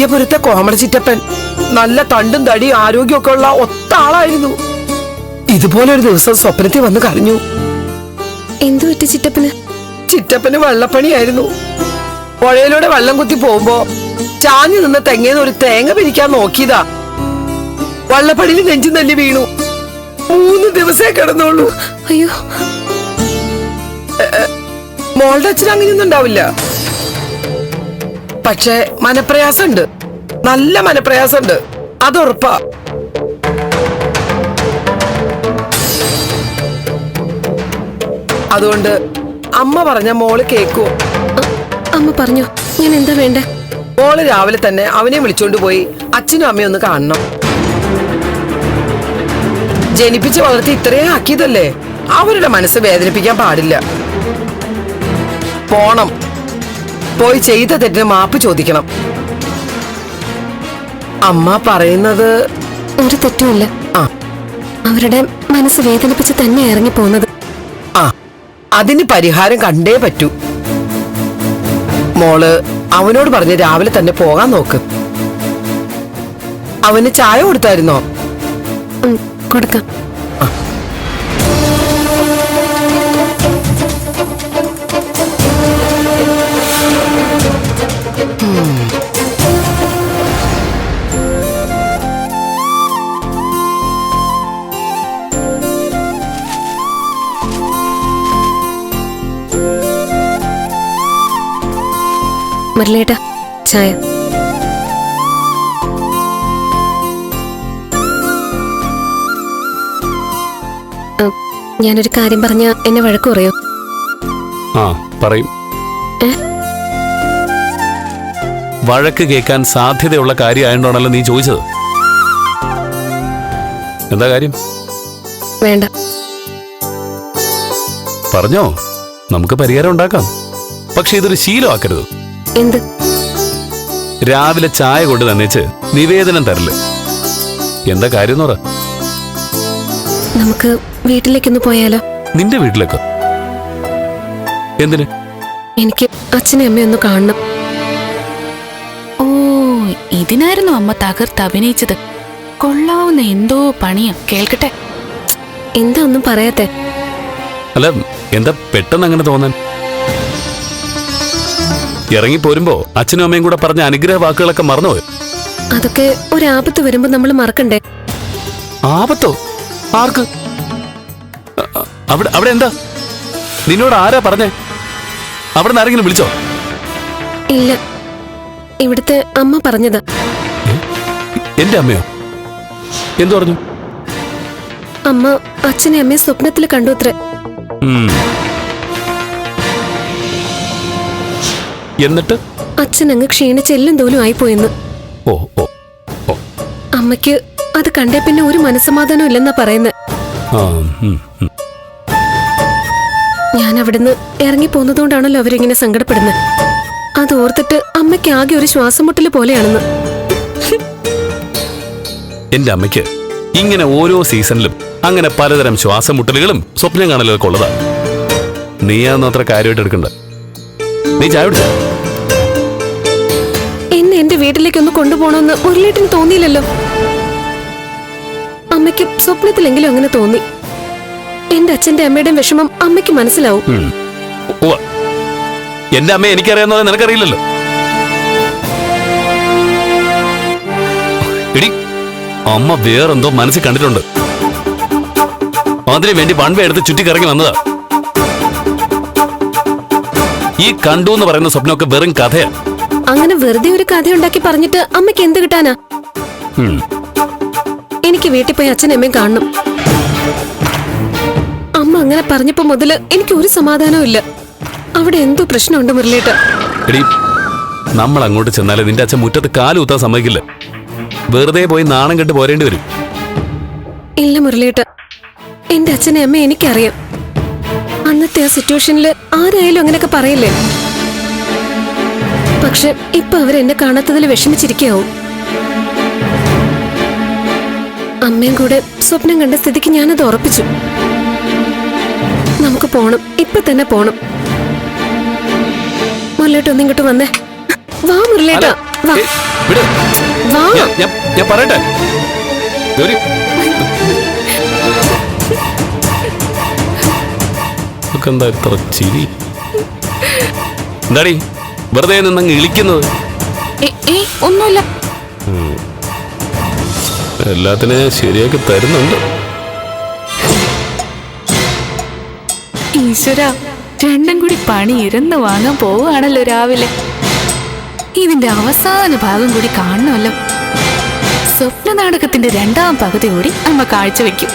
അയ്യപുരത്തെ കോമഡ ചിറ്റപ്പൻ. നല്ല തണ്ടും തടി ആരോഗ്യമൊക്കെ ഉള്ള ഒത്ത ആളായിരുന്നു ഇതുപോലെ ഒരു ദിവസം സ്വപ്നത്തിൽ വന്ന് കരഞ്ഞു. എന്തു പറ്റി ചിറ്റപ്പന്? ചിറ്റപ്പന് വെള്ളപ്പണിയായിരുന്നു. പുഴയിലൂടെ വെള്ളം കുത്തി പോകുമ്പോ ചാഞ്ഞു നിന്ന് തെങ്ങേന്ന് ഒരു തേങ്ങ പിരിക്കാൻ നോക്കിയതാ. വള്ളപ്പടിയിൽ നെഞ്ചു തല്ലി വീണു. മൂന്ന് ദിവസേ കിടന്നുള്ളൂ. അയ്യോ. മോളുടെ അച്ഛൻ അങ്ങനെയൊന്നും ഉണ്ടാവില്ല. പക്ഷെ മനപ്രയാസമുണ്ട്. നല്ല മനപ്രയാസമുണ്ട്. അതുറപ്പാ. അതുകൊണ്ട് അമ്മ പറഞ്ഞ മോൾ കേക്കൂ. അമ്മ പറഞ്ഞു ഞാൻ എന്താ വേണ്ട? മോൾ രാവിലെ തന്നെ അവനെ വിളിച്ചോണ്ട് പോയി അച്ഛനും അമ്മയും ഒന്ന് കാണണം. ജനിപ്പിച്ച് വളർത്തി ഇത്രയും ആക്കിയതല്ലേ? അവരുടെ മനസ്സ് വേദനിപ്പിക്കാൻ പാടില്ല. പോണം. പോയി ചെയ്ത തെറ്റിന് മാപ്പ് ചോദിക്കണം. അമ്മ പറയുന്നത് ഒരു തെറ്റുമില്ല. ആ. അവരുടെ മനസ്സ് വേദനിപ്പിച്ച് തന്നെ ഇറങ്ങി പോകുന്നത്. ആ. അതിന് പരിഹാരം കണ്ടേ പറ്റൂ. മോൾ അവനോട് പറഞ്ഞ് രാവിലെ തന്നെ പോകാൻ നോക്ക്. അവന് ചായ കൊടുത്തായിരുന്നോ? കൊടുക്കാം. മുരളേട്ടാ ചായ. ഞാനൊരു കാര്യം പറഞ്ഞ എന്നെ വഴക്ക് പറയോ? ആ പറയും. വഴക്ക് കേൾക്കാൻ സാധ്യതയുള്ള കാര്യമായതുകൊണ്ടാണല്ലോ നീ ചോദിച്ചത്. എന്താ കാര്യം? വേണ്ട. പറഞ്ഞോ. നമുക്ക് പരിഹാരം ഉണ്ടാക്കാം. പക്ഷെ ഇതൊരു ശീലമാക്കരുത്. എന്ത്? രാവിലെ ചായ കൊണ്ട് തന്നേച്ച് നിവേദനം തരൽ. എന്താ കാര്യം നമുക്ക് വീട്ടിലേക്കൊന്ന് പോയാലോ? നിന്റെ വീട്ടിലേക്ക്? എന്തിന്? എനിക്ക് അച്ഛനെ അമ്മയെ ഒന്ന് കാണണം. ഓ ഇതിനായിരുന്നു അമ്മ തകർത്ത് അഭിനയിച്ചത്. കൊള്ളാവുന്ന എന്തോ പണിയാ. കേൾക്കട്ടെ. എന്താ ഒന്നും പറയാത്തെ? അല്ല എന്താ പെട്ടെന്ന് അങ്ങനെ തോന്നാൻ? ഇറങ്ങി പോരുമ്പോ അച്ഛനും അമ്മയും കൂടെ പറഞ്ഞ അനുഗ്രഹ വാക്കുകളൊക്കെ മറന്നുപോയി. അതൊക്കെ ഒരു ആപത്ത് വരുമ്പോ നമ്മൾ മറക്കണ്ടേ? ആപത്തോ? ആർക്ക്? അവിടെ അവിടെ എന്താ? നിന്നോട് ആരാ പറഞ്ഞേ? അവിടെ നിന്ന് ആരെങ്കിലും വിളിച്ചോ? ഇല്ല. ഇവിടുത്തെ അമ്മ പറഞ്ഞതാ. എന്റെ അമ്മയോ? എന്തു പറഞ്ഞു? അമ്മ അച്ഛനെ അമ്മയെ സ്വപ്നത്തിൽ കണ്ടു അത്രേ. എന്നിട്ട്? അച്ഛൻ അങ്ങ് ക്ഷീണിച്ച് എല്ലും തോലും ആയിപ്പോയെന്ന്. ഓ ഓ ഓ. അമ്മയ്ക്ക് അത് കണ്ടേ പിന്നെ ഒരു മനസ്സമാധാനം ഇല്ലെന്നാ പറയുന്നത് ആ ഉം, ഉം. ഞാൻ അവിടുന്ന് ഇറങ്ങി പോന്നതുകൊണ്ടാണല്ലോ അവരിങ്ങനെ സങ്കടപ്പെടുന്നത് അത് ഓർത്തിട്ട് അമ്മയ്ക്ക് ആകെ ഒരു ശ്വാസം മുട്ടൽ പോലെയാണെന്ന്. എന്റെ അമ്മയ്ക്ക് ഇങ്ങനെ ഓരോ സീസണിലും അങ്ങനെ പലതരം ശ്വാസം മുട്ടലുകളും സ്വപ്നം കാണലൊക്കെ ഉള്ളതാണ് നീ അതൊന്നും അത്ര കാര്യമായിട്ട് എടുക്കണ്ട. നീ ചായ കുടിച്ചോ? എന്നെ ഒന്ന് കൊണ്ടുപോകണമെന്ന് മുരളീട്ടിന് തോന്നിയില്ലല്ലോ. അമ്മയ്ക്ക് സ്വപ്നത്തിലെങ്കിലും അങ്ങനെ തോന്നി. എന്റെ അച്ഛന്റെ അമ്മയുടെയും വിഷമം അമ്മയ്ക്ക് മനസ്സിലാവും. എന്റെ അമ്മ എനിക്കറിയാവുന്നത് നിനക്കറിയില്ലല്ലോ. അമ്മ വേറെന്തോ മനസ്സിൽ കണ്ടിട്ടുണ്ട്. അതിനു വേണ്ടി വൺവേ എടുത്ത് ചുറ്റിക്കറങ്ങി വന്നതാ. ഈ കണ്ടു എന്ന് പറയുന്ന സ്വപ്നമൊക്കെ വെറും കഥയാ. അങ്ങനെ വെറുതെ ഒരു കഥ ഉണ്ടാക്കി പറഞ്ഞിട്ട് അമ്മയ്ക്ക് എന്ത് കിട്ടാനാ? എനിക്ക് വീട്ടിൽ പോയി അച്ഛനെ അമ്മയും കാണണം. അമ്മ അങ്ങനെ പറഞ്ഞപ്പോ മുതൽ എനിക്ക് ഒരു സമാധാനവും ഇല്ല. അവിടെ എന്തോ പ്രശ്നമുണ്ട് മുരളീട്ട നമ്മൾ അങ്ങോട്ട് ചെന്നാലേ നിന്റെ അച്ഛൻ മുറ്റത്ത് കാലൂത്താൻ സമ്മതിക്കില്ല. വെറുതെ പോയി നാണം കെട്ട് പോരേണ്ടി വരും. ഇല്ല മുരളീട്ട എന്റെ അച്ഛനെ അമ്മ എനിക്കറിയാം. അന്നത്തെ ആ സിറ്റുവേഷനിൽ ആരായാലും അങ്ങനെയൊക്കെ പറയില്ലേ? പക്ഷെ ഇപ്പൊ അവരെന്നെ കാണാത്തതിൽ വിഷമിച്ചിരിക്കാവും അമ്മയും കൂടെ സ്വപ്നം കണ്ട സ്ഥിതിക്ക് ഞാനത് ഉറപ്പിച്ചു. നമുക്ക് പോണം. ഇപ്പൊ തന്നെ പോണം. മുരളേട്ട ഒന്നിങ്ങോട്ട് വന്നേ. വാ മുരളേട്ടാ വാ. വാ. ഞാൻ- പറയട്ടെ. എന്താ ഇത്ര ചിരി? എന്താടി? വെറുതെ നിന്നങ്ങ് ഇളിക്കുന്നത്? ഒന്നുമില്ല. എല്ലാത്തിനെയും ശരിയാക്കി തരുന്നുണ്ട്. ഈശ്വര രണ്ടും കൂടി പണി ഇരുന്ന് വാങ്ങാൻ പോവുകയാണല്ലോ രാവിലെ. ഇതിന്റെ അവസാന ഭാഗം കൂടി കാണണമല്ലോ. സ്വപ്ന നാടകത്തിന്റെ രണ്ടാം പകുതി കൂടി അമ്മ കാഴ്ചവെക്കും.